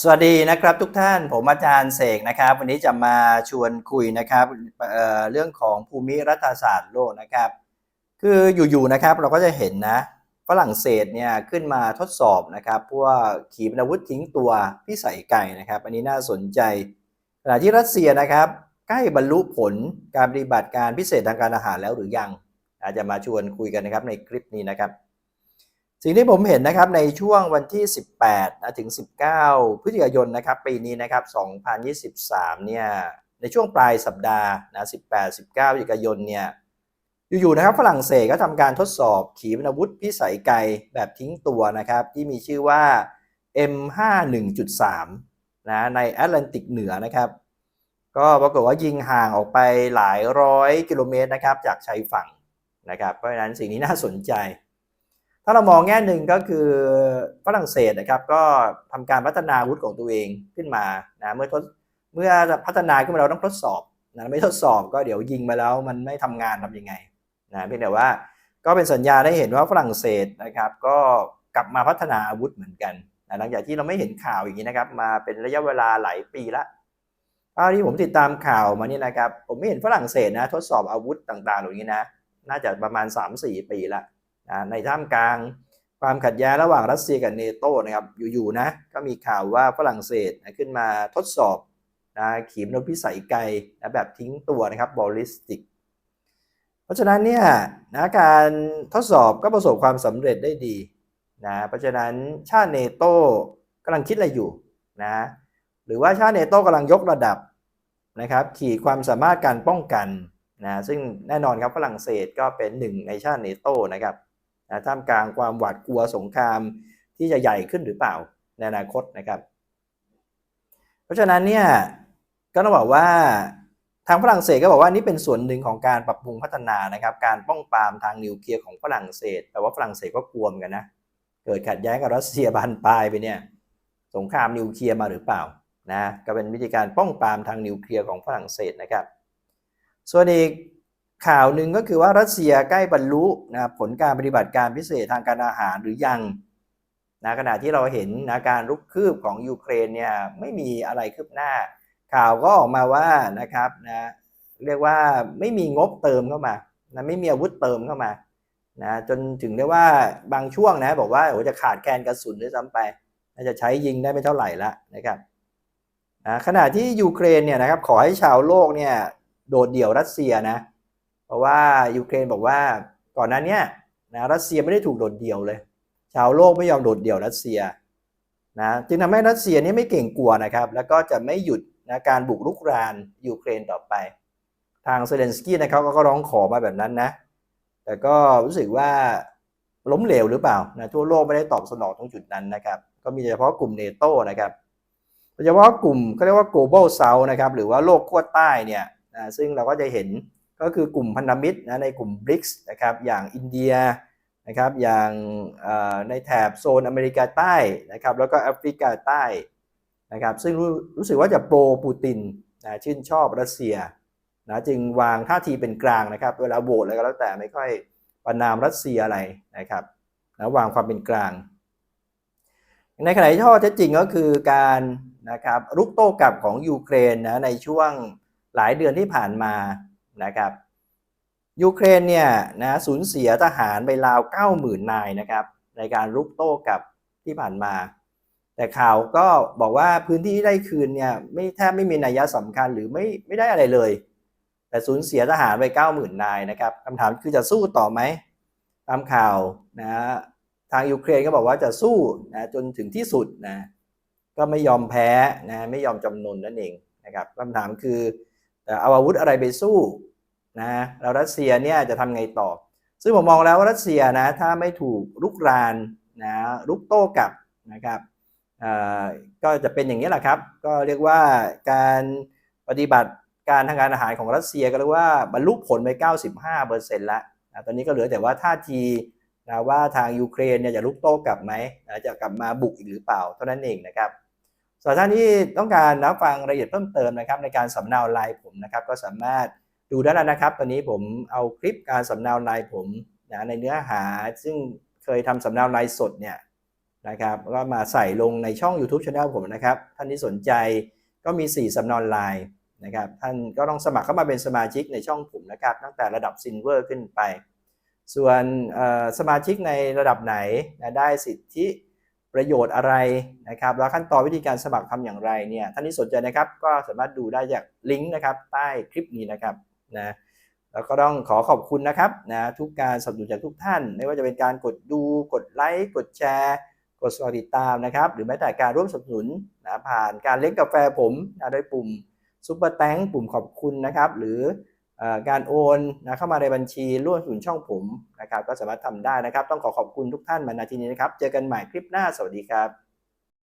สวัสดีนะครับทุกท่านผมอาจารย์เสกนะครับ วันนี้จะมาชวนคุยนะครับเเรื่องของภูมิรัฐศาสตร์โลกนะครับ คืออยู่ๆนะครับเราก็จะเห็นนะฝรั่งเศสเนี่ยขึ้นมาทดสอบนะครับพวกขีปนาวุธทิ้งตัวพิสัยไกลนะครับ อันนี้น่าสนใจขณะที่รัสเซียนะครับ ใกล้บรรลุผลการปฏิบัติการพิเศษทางการอาหารแล้วหรือยัง อาจจะมาชวนคุยกันนะครับในคลิปนี้นะครับ สิ่งที่ผมเห็นนะครับในช่วงวันที่ 18นะถึง 19 พฤศจิกายนนะครับปีนี้นะครับ 2023 เนี่ยในช่วงปลายสัปดาห์นะ18 19พฤศจิกายนเนี่ยอยู่ๆนะครับฝรั่งเศสก็ทำการทดสอบขีปนาวุธพิสัยไกลแบบทิ้งตัวนะครับ ที่มีชื่อว่า M51.3 นะในแอตแลนติกเหนือนะครับ ก็ปรากฏว่ายิงห่างออกไปหลายร้อยกิโลเมตรนะครับจากชายฝั่งนะครับ เพราะฉะนั้นสิ่งนี้น่าสนใจ ถ้าเรามองแง่หนึ่งก็คือฝรั่งเศสนะครับ ก็ทำการพัฒนาอาวุธของตัวเองขึ้นมานะเมื่อทดเมื่อพัฒนาขึ้นมาเราต้องทดสอบนะไม่ทดสอบก็เดี๋ยวยิงไปแล้วมันไม่ทำงานทำยังไงนะเพียงแต่ว่าก็เป็นสัญญาณได้เห็นว่าฝรั่งเศสนะครับ ก็กลับมาพัฒนาอาวุธเหมือนกันนะหลังจากที่เราไม่เห็นข่าวอย่างนี้นะครับ มาเป็นระยะเวลาหลายปีละเท่าที่ผมติดตามข่าวมานี่นะครับ ผมไม่เห็นฝรั่งเศสนะ ทดสอบอาวุธต่างๆเหล่านี้นะ น่าจะประมาณ 3-4 ปีละ นะในท่ามกลางความขัดแย้งระหว่างรัสเซียกับเนโตนะครับอยู่ๆนะก็มีข่าวว่าฝรั่งเศสนะขึ้นมาทดสอบนะขีปนพิสัยไกลนะแบบทิ้งตัวนะครับบอลลิสติก เพราะฉะนั้นเนี่ยนะการทดสอบก็ประสบความสำเร็จได้ดีนะเพราะฉะนั้นชาติเนโตกำลังคิดอะไรอยู่นะหรือว่าชาติเนโตกำลังยกระดับนะครับขีดความสามารถการป้องกันนะซึ่งแน่นอนครับฝรั่งเศสก็เป็นหนึ่งในชาติเนโตนะครับ นะท่ามกลางความหวาดกลัวสงครามที่จะใหญ่ขึ้นหรือเปล่าในอนาคตนะครับ เพราะฉะนั้นเนี่ยก็ต้องบอกว่าทางฝรั่งเศสก็บอกว่านี่เป็นส่วนหนึ่งของการปรับปรุงพัฒนานะครับ การป้องปรามทางนิวเคลียร์ของฝรั่งเศส แต่ว่าฝรั่งเศสก็กลัวเหมือนกันนะเกิดขัดแย้งกับรัสเซียบานปลายไปเนี่ยสงครามนิวเคลียร์มาหรือเปล่านะก็เป็นวิธีการป้องปรามทางนิวเคลียร์ของฝรั่งเศสนะครับ ส่วนอีก ข่าวหนึ่งก็คือว่ารัสเซียใกล้บรรลุนะผลการปฏิบัติการพิเศษทางการอาหารหรือยังนะขณะที่เราเห็นนะการรุกคืบของยูเครนเนี่ยไม่มีอะไรคืบหน้า ข่าวก็ออกมาว่านะครับนะเรียกว่าไม่มีงบเติมเข้ามานะไม่มีอาวุธเติมเข้ามานะจนถึงได้ว่าบางช่วงนะบอกว่าโอ้จะขาดแคลนกระสุนด้วยซ้ำไปน่าจะใช้ยิงได้ไม่เท่าไหร่ละนะครับนะขณะที่ยูเครนเนี่ยนะครับขอให้ชาวโลกเนี่ยโดดเดี่ยวรัสเซียนะ เพราะว่ายูเครนบอกว่าก่อนหน้านี้นะรัสเซียไม่ได้ถูกโดดเดี่ยวเลย ชาวโลกไม่ยอมโดดเดี่ยวรัสเซียนะจึงทำให้รัสเซียนี่ไม่เก่งกลัวนะครับ แล้วก็จะไม่หยุดนะการบุกรุกรานยูเครนต่อไป ทางเซเลนสกี้นะครับก็ร้องขอมาแบบนั้นนะ แต่ก็รู้สึกว่าล้มเหลวหรือเปล่านะทั่วโลกไม่ได้ตอบสนองตรงจุดนั้นนะครับ ก็มีเฉพาะกลุ่มเนโตนะครับโดยเฉพาะกลุ่มเขาเรียกว่า global south นะครับ หรือว่าโลกขั้วใต้เนี่ยนะซึ่งเราก็จะเห็น ก็คือกลุ่มพันธมิตรนะในกลุ่ม BRICS นะครับอย่างอินเดียนะครับอย่างในแถบโซนอเมริกาใต้นะครับแล้วก็แอฟริกาใต้นะครับซึ่งรู้รู้สึกว่าจะโปรปูตินนะชื่นชอบรัสเซียนะจึงวางท่าทีเป็นกลางนะครับเวลาโหวตอะไรก็แล้วแต่ไม่ค่อยประนามรัสเซียอะไรนะครับนะวางความเป็นกลาง ในขณะที่ข้อเท็จจริงก็คือการนะครับรุกโต้กลับของยูเครนนะในช่วงหลายเดือนที่ผ่านมา นะครับยูเครนเนี่ยนะสูญเสียทหารไปราว 90,000 นายนะครับในการรุกโต้กับที่ผ่านมา แต่ข่าวก็บอกว่าพื้นที่ที่ได้คืนเนี่ยไม่แทบไม่มีนัยสำคัญหรือไม่ไม่ได้อะไรเลย แต่สูญเสียทหารไป 90,000 นายนะครับคำถามคือจะสู้ต่อไหมตามข่าวนะทางยูเครนก็บอกว่าจะสู้นะจนถึงที่สุดนะก็ไม่ยอมแพ้นะไม่ยอมจำนนนั่นเองนะครับคำถามคือเอาอาวุธอะไรไปสู้ นะแล้วรัสเซียเนี่ยจะทำไงต่อ ซึ่งผมมองแล้วว่ารัสเซียนะถ้าไม่ถูกลุกรานนะลุกโต้กลับนะครับก็จะเป็นอย่างนี้แหละครับ ก็เรียกว่าการปฏิบัติการทางการอาหารของรัสเซียก็เรียกว่าบรรลุผลไป 95%แล้วนะตอนนี้ก็เหลือแต่ว่าท่าทีนะว่าทางยูเครนเนี่ยจะลุกโต้กลับไหมนะจะกลับมาบุกอีกหรือเปล่าเท่านั้นเองนะครับส่วนท่านที่ต้องการรับฟังรายละเอียดเพิ่มเติมนะครับในการสำเนาลายผมนะครับก็สามารถ ดูได้แล้วนะครับ ตอนนี้ผมเอาคลิปการสำเนาลายผมนะในเนื้อหาซึ่งเคยทำสำเนาลายสดเนี่ยนะครับก็มาใส่ลงในช่อง YouTube Channel ผมนะครับ ท่านที่สนใจก็มี 4สำนวนไลน์นะครับท่านก็ต้องสมัครเข้ามาเป็นสมาชิกในช่องผมนะครับ ตั้งแต่ระดับซินเวอร์ขึ้นไป ส่วนสมาชิกในระดับไหนนะได้สิทธิประโยชน์อะไรนะครับ แล้วขั้นตอนวิธีการสมัครทำอย่างไรเนี่ยท่านที่สนใจนะครับ ก็สามารถดูได้จากลิงก์นะครับใต้คลิปนี้นะครับ นะแล้วก็ต้องขอขอบคุณนะครับนะทุกการสนับสนุนจากทุกท่าน ไม่ว่าจะเป็นการกดดู กดไลค์ กดแชร์ กดติดตามนะครับ หรือแม้แต่การร่วมสนับสนุนนะผ่านการเลี้ยงกาแฟผมนะโดยปุ่มซุปเปอร์แตงปุ่มขอบคุณนะครับ หรือการโอนนะเข้ามาในบัญชีร่วมสนุนช่องผมนะครับ ก็สามารถทำได้นะครับ ต้องขอขอบคุณทุกท่านมาณที่นี้นะครับ เจอกันใหม่คลิปหน้าสวัสดีครับ